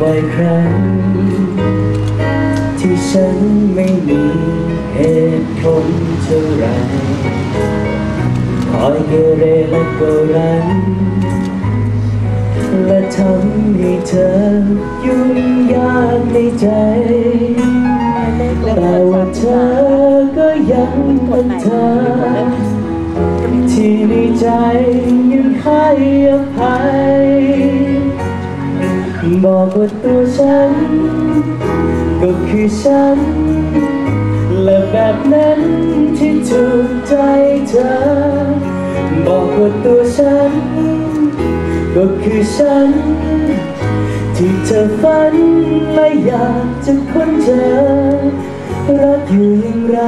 บ่อยครั้ง ที่ฉันไม่มีเหตุผลเท่าไรคอยเกเรและก็รันและทำให้เธอยุ่งยากในใจ แต่ว่าเธอก็ยังเป็นเธอ ที่ในใจยังให้อภัย บอกว่าตัวฉัน ก็คือฉัน และแบบนั้นที่ถูกใจเธอ บอกว่าตัวฉัน ก็คือฉัน ที่เธอฝันและอยากจะค้นเจอรักอยู่อย่างไร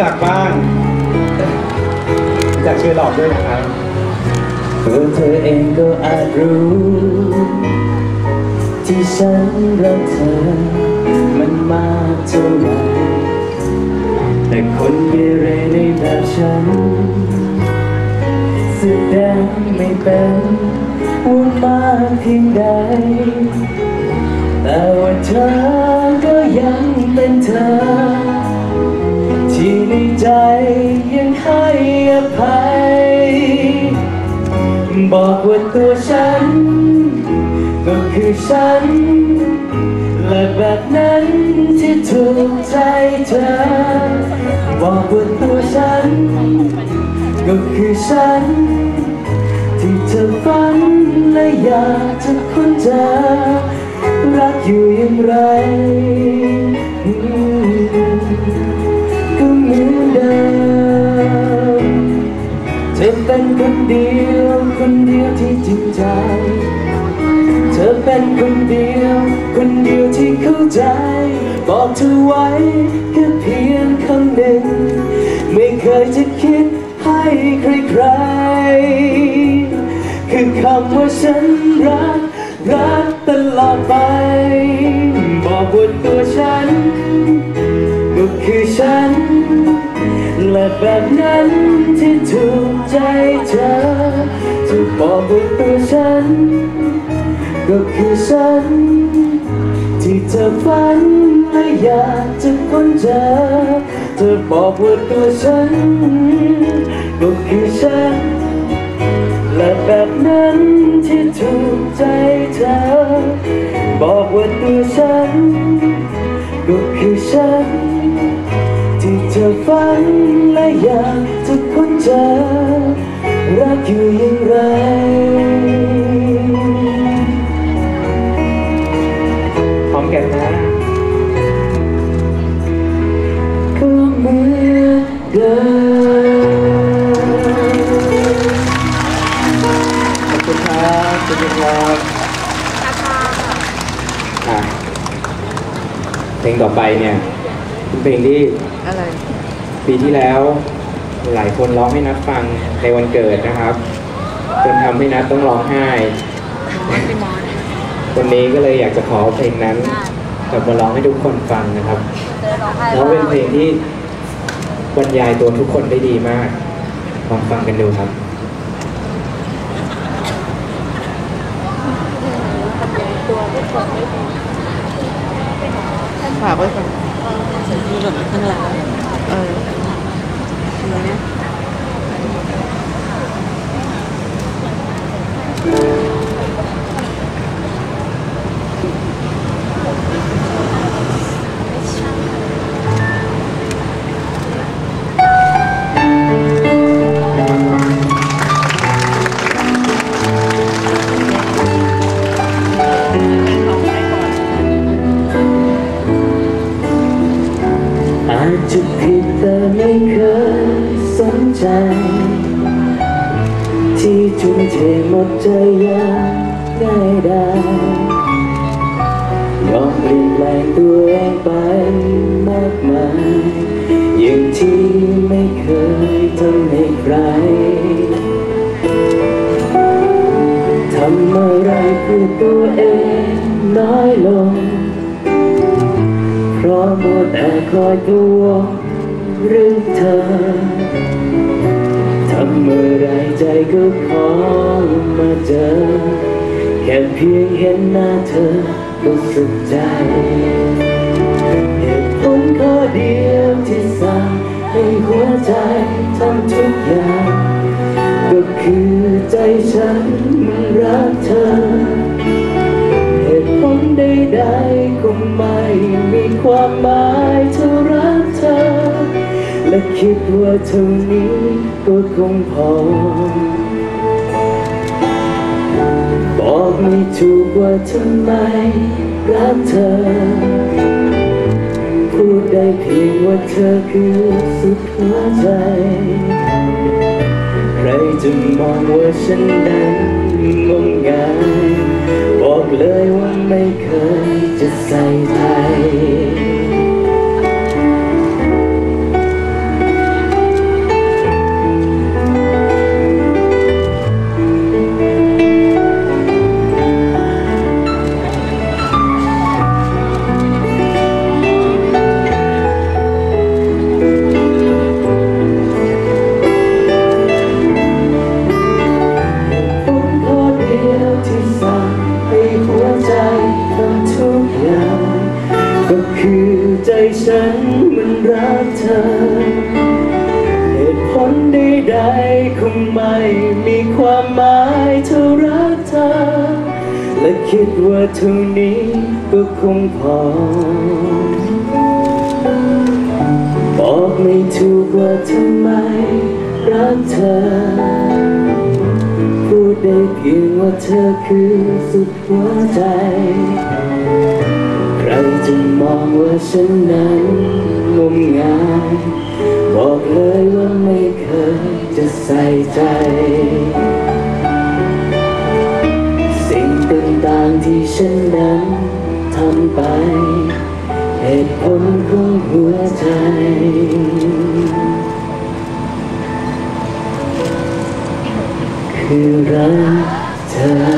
จักบ้างรู้จักชื่อหลอกด้วยนะครับตัวเธอเองก็อาจรู้ ที่ฉันรักเธอ มันมากเท่าไหร่แต่คนเกเรในแบบฉันแสดงไม่เป็นว่ามากเพียงใด แต่ว่าเธอก็ยังเป็นเธอ ใจยังให้อภัย บอกว่าตัวฉัน ก็คือฉัน และแบบนั้นที่ถูกใจเธอ บอกว่าตัวฉัน ก็คือฉัน ที่เธอฝันและอยากจะคุ้นเจอรักอยู่อย่างไร เธอเป็นคนเดียวคนเดียวที่จริงใจ เธอเป็นคนเดียวคนเดียวที่เข้าใจ บอกเธอไว้แค่เพียงคำหนึ่ง ไม่เคยจะคิดให้ใครๆคือคำว่าฉันรัก รักตลอดไป บอกว่าตัวฉัน และแบบนั้นที่ถูกใจเธอจะบอกว่าตัวฉัน ก็คือฉัน ที่เธอฝันและอยากจะค้นเจอเธอบอกว่าตัวฉัน ก็คือฉัน และแบบนั้นที่ถูกใจเธอ บอกว่าตัวฉัน ก็คือฉัน ที่เธอฝัน อยากจะค้นเจอรักอยู่อย่างไร พร้อมกันนะก็เหมือนเดิมขอบคุณครับขอบคุณครับอะเพลงต่อไปเนี่ยเป็นเพลงที่อะไร ปีที่แล้วหลายคนร้องให้นัดฟังในวันเกิดนะครับ จนทำให้นัดต้องร้องไห้ วันนี้ก็เลยอยากจะขอเพลงนั้นกลับมาร้องให้ทุกคนฟังนะครับแล้วเป็นเพลงที่บรรยายตัวทุกคนได้ดีมากลองฟังกันดูครับฝากไว้ก่อนมีหล่นข้างหลังเออ ไม่เคยสนใจ ที่ทุ่มเทหมดใจย่างง่ายดายยอมเปลี่ยนแปลงตัวเองไปมากมายอย่างที่ไม่เคยทำให้ใครทำอะไรเพื่อตัวเองน้อยลงเพราะมัวแต่คอยตัว หรือเธอทำเมื่อไรใจก็ขอมาเจอ แค่เพียงเห็นหน้าเธอก็สุขใจเหตุผลข้อเดียวที่สั่งให้หัวใจทำทุกอย่าง ก็คือใจฉัน และคิดว่าเท่านี้ก็คงพอ บอกไม่ถูกว่าทำไมรักเธอ พูดได้เพียงว่าเธอคือสุดหัวใจ ใครจะมองว่าฉันนั้นงมงาย บอกเลยว่าไม่เคยจะใส่ใจ คงไม่มีความหมายเท่ารักเธอ และคิดว่าเท่านี้ก็คงพอ บอกไม่ถูกว่าทำไมรักเธอ พูดได้เพียงว่าเธอคือสุดหัวใจ ใครจะมองว่าฉันนั้นงมงาย บอกเลยว่าไม่เคย จะใส่ใจ สิ่งต่างๆที่ฉันนั้นทำไป เหตุผลของหัวใจคือรักเธอ